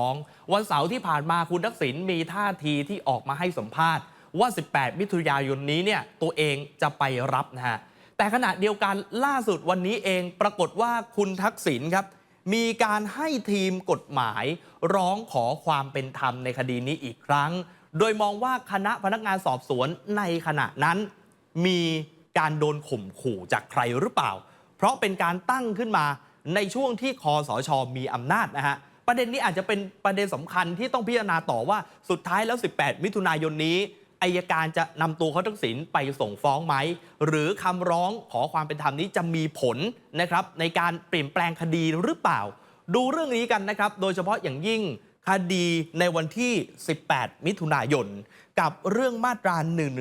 ้องวันเสาร์ที่ผ่านมาคุณทักษิณมีท่าทีที่ออกมาให้สัมภาษณ์ ว่า 18 มิถุนายนนี้เนี่ยตัวเองจะไปรับนะฮะ แต่ขณะเดียวกันล่าสุดวันนี้เองปรากฏว่าคุณทักษิณครับ มีการให้ทีมกฎหมาย ร้องขอความเป็นธรรมในคดีนี้อีกครั้ง โดยมองว่าคณะพนักงานสอบสวนในขณะนั้น มีการโดนข่มขู่จากใครหรือเปล่า เพราะเป็นการตั้งขึ้นมาในช่วงที่คอสชมีอำนาจนะฮะ ประเด็นนี้อาจจะเป็นประเด็นสำคัญที่ต้องพิจารณาต่อว่าสุดท้ายแล้ว 18 มิถุนายนนี้อายการจะนำตัวเขาทักษิณไปส่งฟ้องไหม หรือคำร้องขอความเป็นธรรมนี้จะมีผลนะครับในการเปลี่ยนแปลงคดีหรือเปล่า ดูเรื่องนี้กันนะครับ โดยเฉพาะอย่างยิ่งคดีในวันที่ 18 มิถุนายน กับเรื่องมาตรา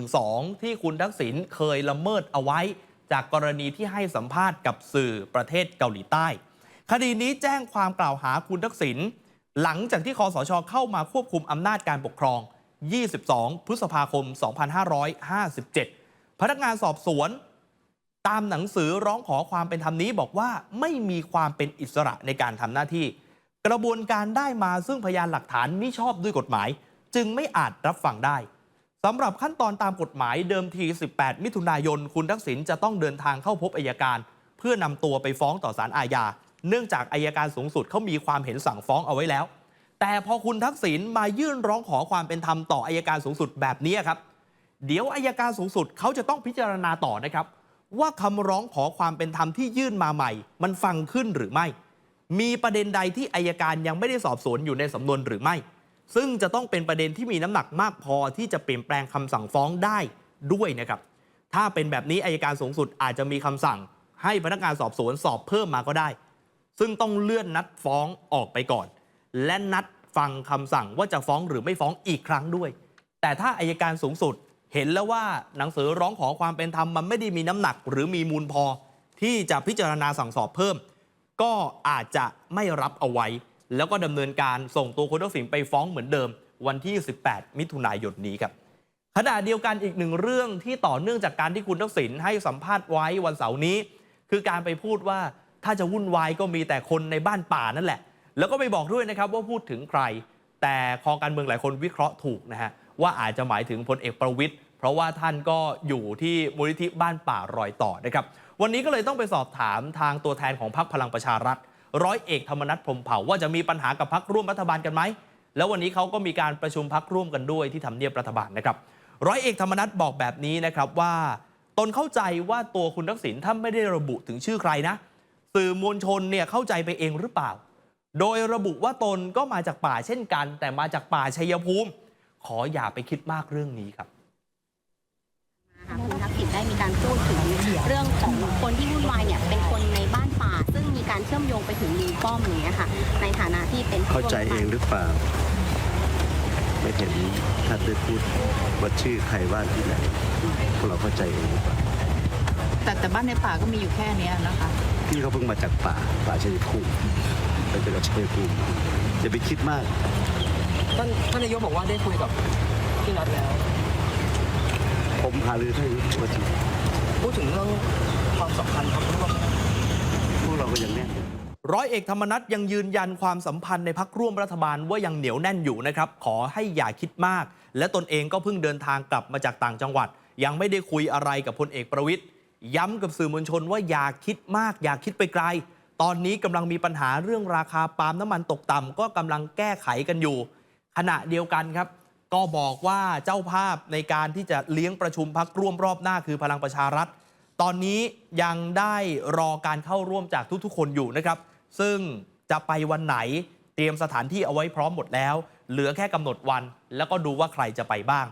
112 ที่คุณทักษิณเคยละเมิดเอาไว้ จากกรณีที่ให้สัมภาษณ์กับสื่อประเทศเกาหลีใต้ คดีนี้แจ้งความกล่าวหาคุณทักษิณหลังจากที่คอสชเข้ามาควบคุมอำนาจการปกครอง 22 พฤษภาคม 2557 พนักงานสอบสวน ตามหนังสือร้องขอความเป็นธรรมนี้บอกว่าไม่มีความเป็นอิสระในการทำหน้าที่ กระบวนการได้มาซึ่งพยานหลักฐานมิชอบด้วยกฎหมาย จึงไม่อาจรับฟังได้สำหรับขั้นตอนตามกฎหมายเดิมที 18 มิถุนายน คุณทักษิณจะต้องเดินทางเข้าพบอายการ เพื่อนำตัวไปฟ้องต่อศาลอาญา เนื่องจากอายการสูงสุดเขามีความเห็นสั่งฟ้องเอาไว้แล้ว แต่พอคุณทักษิณมายื่นร้องขอความเป็นธรรมต่ออายการสูงสุดแบบนี้ครับ เดี๋ยวอายการสูงสุดเขาจะต้องพิจารณาต่อนะครับ ว่าคำร้องขอความเป็นธรรมที่ยื่นมาใหม่ มันฟังขึ้นหรือไม่ มีประเด็นใดที่อายการยังไม่ได้สอบสวนอยู่ในสำนวนหรือไม่ ซึ่งจะต้องเป็นประเด็นที่มีน้ำหนักมากพอที่จะเปลี่ยนแปลงคำสั่งฟ้องได้ด้วยนะครับ ถ้าเป็นแบบนี้อายการสูงสุดอาจจะมีคำสั่ง ให้พนักงานสอบสวนสอบเพิ่มมาก็ได้ ซึ่งต้องเลื่อนนัดฟ้องออกไปก่อน และนัดฟังคำสั่งว่าจะฟ้องหรือไม่ฟ้องอีกครั้งด้วย แต่ถ้าอายการสูงสุดเห็นแล้วว่าหนังสือร้องขอความเป็นธรรมมันไม่ได้มีน้ำหนัก หรือมีมูลพอ ที่จะพิจารณาสั่งสอบเพิ่ม ก็อาจจะไม่รับเอาไว้ แล้วก็ดำเนินการส่งตัวคุณทักษิณไปฟ้องเหมือนเดิม วันที่ 18 มิถุนายนนี้ครับขณะเดียวกันอีกหนึ่งเรื่องที่ต่อเนื่องจากการที่คุณทักษิณให้สัมภาษณ์ไว้วันเสาร์นี้ คือการไปพูดว่า ถ้าจะวุ่นวายก็มีแต่คนในบ้านป่านั่นแหละ แล้วก็ไปบอกด้วยนะครับว่าพูดถึงใคร แต่คอการเมืองหลายคนวิเคราะห์ถูกนะฮะว่าอาจจะหมายถึงพลเอกประวิตยเพราะว่าท่านก็อยู่ที่มูลนิธิบ้านป่ารอยต่อนะครับวันนี้ก็เลยต้องไปสอบถามทางตัวแทนของพรรคพลังประชารัฐ ร้อยเอกธรรมนัฐพรมเผ่าว่าจะมีปัญหากับพรรคร่วมรัฐบาลกันไหมแล้ววันนี้เขาก็มีการประชุมพักร่วมกันด้วยที่ทำเนียบรัฐบาลนะครับ ร้อยเอกธรรมนัฐบอกแบบนี้นะครับว่า ตนเข้าใจว่าตัวคุณทักษิณท่านไม่ได้ระบุถึงชื่อใครนะ สื่อมวลชนเนี่ยเข้าใจไปเองหรือเปล่า โดยระบุว่าตนก็มาจากป่าเช่นกัน แต่มาจากป่าชัยภูมิ ขออย่าไปคิดมากเรื่องนี้ครับค่ะคุณทักษิณได้มีการพูดถึงเรื่องของคนที่วุ่นวายเนี่ยเป็นคนในบ้านป่า ซึ่งมีการเชื่อมโยงไปถึงลุงป้อมอย่างเงี้ยค่ะ ในฐานะที่เป็นผู้เข้าใจร่วมเองหรือเปล่า ไม่เห็นท่านได้พูดว่าชื่อใครว่าที่ไหนพวกเราเข้าใจเองหรือเปล่าแต่แต่บ้านในป่าก็มีอยู่แค่เนี้ยนะคะ พี่เขาเพิ่งมาจากป่าป่าชัยภูมิไปเจอกับชัยภูมิอย่าไปคิดมาก ท่านท่านนายกบอกว่าได้คุยกับพี่นัทแล้ว ผมหารือท่านว่าที่พูดถึงเรื่องความสัมพันธ์ครับร่วมพวกเราก็ยังแน่นร้อยเอกธรรมนัฐยังยืนยันความสัมพันธ์ในพักร่วมรัฐบาลว่ายังเหนียวแน่นอยู่นะครับ ขอให้อย่าคิดมาก และตนเองก็เพิ่งเดินทางกลับมาจากต่างจังหวัด ยังไม่ได้คุยอะไรกับพลเอกประวิตย ย้ำกับสื่อมวลชนว่าอย่าคิดมาก อย่าคิดไปไกล ตอนนี้กำลังมีปัญหาเรื่องราคาปาล์มน้ำมันตกต่ำก็กำลังแก้ไขกันอยู่ ขณะเดียวกันครับ ก็บอกว่าเจ้าภาพในการที่จะเลี้ยงประชุมพักร่วมรอบหน้าคือพลังประชารัฐ ตอนนี้ยังได้รอการเข้าร่วมจากทุกๆ คนอยู่นะครับ ซึ่งจะไปวันไหนเตรียมสถานที่เอาไว้พร้อมหมดแล้ว เหลือแค่กำหนดวัน แล้วก็ดูว่าใครจะไปบ้าง